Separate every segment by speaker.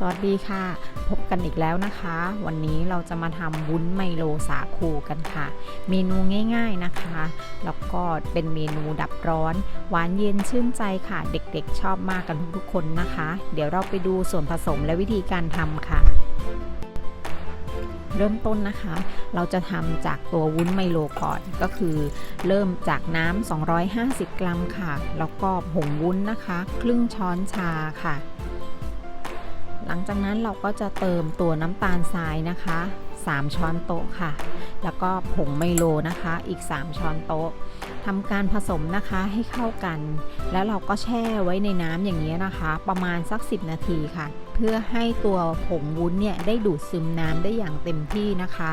Speaker 1: สวัสดีค่ะ พบกันอีกแล้วนะคะ วันนี้เราจะมาทำวุ้นไมโลสาคูกันค่ะ เมนูง่าย ๆนะคะ แล้วก็เป็นเมนูดับร้อน หวานเย็นชื่นใจค่ะ เด็กๆ ชอบมากกันทุกๆคนนะคะ เดี๋ยวเราไปดูส่วนผสมและวิธีการทำค่ะเริ่มต้นนะคะ เราจะทำจากตัววุ้นไมโลก่อนก็คือเริ่มจากน้ำ 250 กรัมค่ะ แล้วก็ผงวุ้นนะคะ ครึ่งช้อนชาค่ะ หลังจากนั้นเราก็จะเติมตัวน้ำตาลทรายนะคะ 3 ช้อนโต๊ะค่ะ แล้วก็ผงไมโลนะคะอีก 3 ช้อนโต๊ะทำการผสมนะคะให้เข้ากัน แล้วเราก็แช่ไว้ในน้ำอย่างนี้นะคะ ประมาณสัก 10 นาทีค่ะ เพื่อให้ตัวผงวุ้นเนี่ยได้ดูดซึมน้ำได้อย่างเต็มที่นะคะ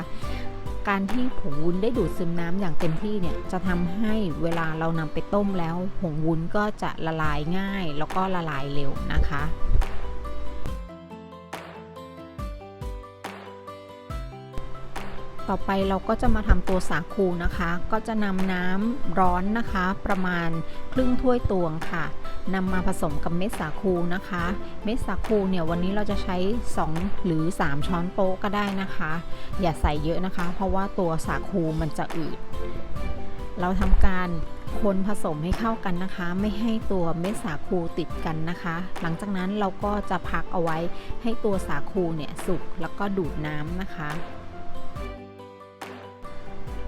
Speaker 1: การที่ผงวุ้นได้ดูดซึมน้ำอย่างเต็มที่เนี่ยจะทำให้เวลาเรานำไปต้มแล้ว ผงวุ้นก็จะละลายง่าย แล้วก็ละลายเร็วนะคะ ต่อไปเราก็จะมาทำตัวสาคูนะคะ ก็จะนำน้ำร้อนนะคะ ประมาณครึ่งถ้วยตวงค่ะนำมาผสมกับเม็ดสาคูนะคะ เม็ดสาคูเนี่ยวันนี้เราจะใช้ 2 หรือ 3 ช้อนโต๊ะก็ได้นะคะ อย่าใส่เยอะนะคะ เพราะว่าตัวสาคูมันจะอืด เราทำการคนผสมให้เข้ากันนะคะ ไม่ให้ตัวเม็ดสาคูติดกันนะคะ หลังจากนั้นเราก็จะพักเอาไว้ให้ตัวสาคูเนี่ยสุกแล้วก็ดูดน้ำนะคะ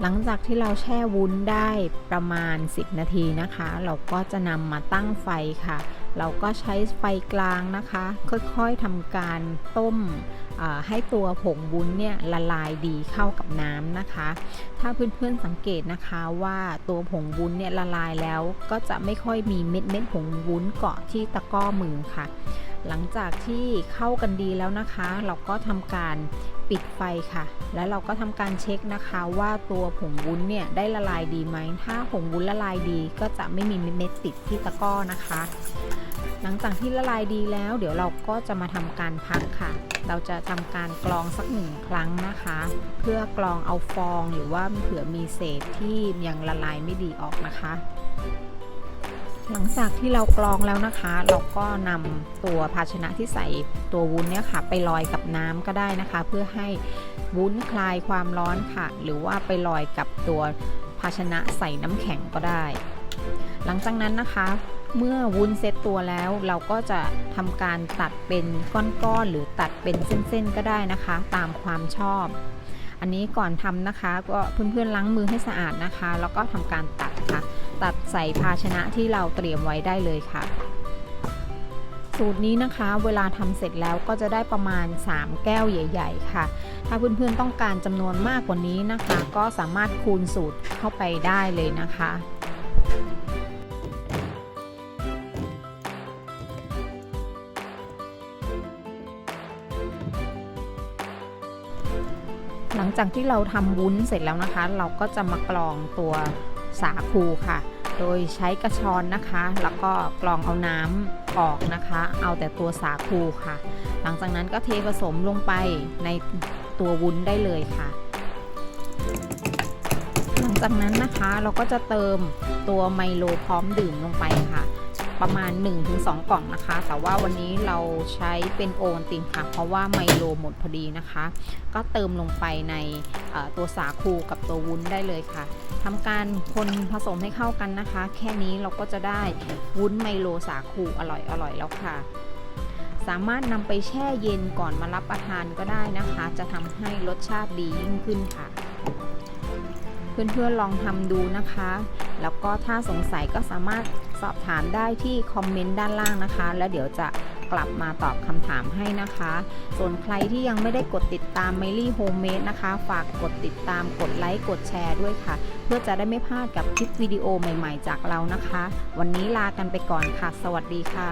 Speaker 1: หลังจากที่เราแช่วุ้นได้ประมาณ 10 นาทีนะคะ เราก็จะนำมาตั้งไฟค่ะ เราก็ใช้ไฟกลางนะคะ ค่อยๆทำการต้มให้ตัวผงวุ้นเนี่ยละลายดีเข้ากับน้ำนะคะ ถ้าเพื่อนๆสังเกตนะคะว่าตัวผงวุ้นเนี่ยละลายแล้วก็จะไม่ค่อยมีเม็ดเม็ดผงวุ้นเกาะที่ตะก้อมือค่ะ หลังจากที่เข้ากันดีแล้วนะคะ เราก็ทำการ ปิดไฟค่ะ แล้วเราก็ทำการเช็คนะคะว่าตัวผงวุ้นเนี่ยได้ละลายดีไหม ถ้าผงวุ้นละลายดีก็จะไม่มีเม็ดติดที่ตะกร้อนะคะ หลังจากที่ละลายดีแล้ว เดี๋ยวเราก็จะมาทำการพักค่ะ เราจะทำการกรองสักหนึ่งครั้งนะคะ เพื่อกรองเอาฟองหรือว่าเผื่อมีเศษที่ยังละลายไม่ดีออกนะคะ หลังจากที่เรากรองแล้วนะคะ เราก็นำตัวภาชนะที่ใส่ตัววุ้นเนี่ยค่ะ ไปลอยกับน้ำก็ได้นะคะ เพื่อให้วุ้นคลายความร้อนค่ะ หรือว่าไปลอยกับตัวภาชนะใส่น้ำแข็งก็ได้ หลังจากนั้นนะคะเมื่อวุ้นเซตตัวแล้วเราก็จะทำการตัดเป็นก้อนๆหรือตัดเป็นเส้นๆก็ได้นะคะ ตามความชอบ อันนี้ก่อนทำนะคะ ก็เพื่อนๆล้างมือให้สะอาดนะคะ แล้วก็ทำการตัดค่ะ ตัดใส่ภาชนะที่เราเตรียมไว้ได้เลยค่ะ สูตรนี้นะคะเวลาทำเสร็จแล้วก็จะได้ประมาณ 3 แก้วใหญ่ ๆ ค่ะ ถ้าเพื่อนๆต้องการจำนวนมากกว่านี้นะคะ ก็สามารถคูณสูตรเข้าไปได้เลยนะคะหลังจากที่เราทำวุ้นเสร็จแล้วนะคะ เราก็จะมากรองตัว สาคูค่ะ โดยใช้กระชอนนะคะ แล้วก็กรองเอาน้ำออกนะคะ เอาแต่ตัวสาคูค่ะ หลังจากนั้นก็เทผสมลงไปในตัววุ้นได้เลยค่ะ หลังจากนั้นนะคะเราก็จะเติมตัวไมโลพร้อมดื่มลงไปค่ะ ประมาณ 1-2 กล่องนะคะ แต่ว่าวันนี้เราใช้เป็นโอวัลตินค่ะ เพราะว่าไมโลหมดพอดีนะคะ ก็เติมลงไปในตัวสาคูกับตัววุ้นได้เลยค่ะทำการคนผสมให้เข้ากันนะคะ แค่นี้เราก็จะได้วุ้นไมโลสาคูอร่อยอร่อยแล้วค่ะสามารถนำไปแช่เย็นก่อนมารับประทานก็ได้นะคะ จะทำให้รสชาติดียิ่งขึ้นค่ะ เพื่อนๆลองทำดูนะคะ แล้วก็ถ้าสงสัยก็สามารถสอบถามได้ที่คอมเมนต์ด้านล่างนะคะ แล้วเดี๋ยวจะกลับมาตอบคำถามให้นะคะ ส่วนใครที่ยังไม่ได้กดติดตาม m มลี่โฮมเมดนะคะ ฝากกดติดตามกดไลค์กดแชร์ด้วยค่ะ เพื่อจะได้ไม่พลาดกับคลิปวิดีโอใหม่ๆ จากเรานะคะ วันนี้ลากันไปก่อนค่ะ สวัสดีค่ะ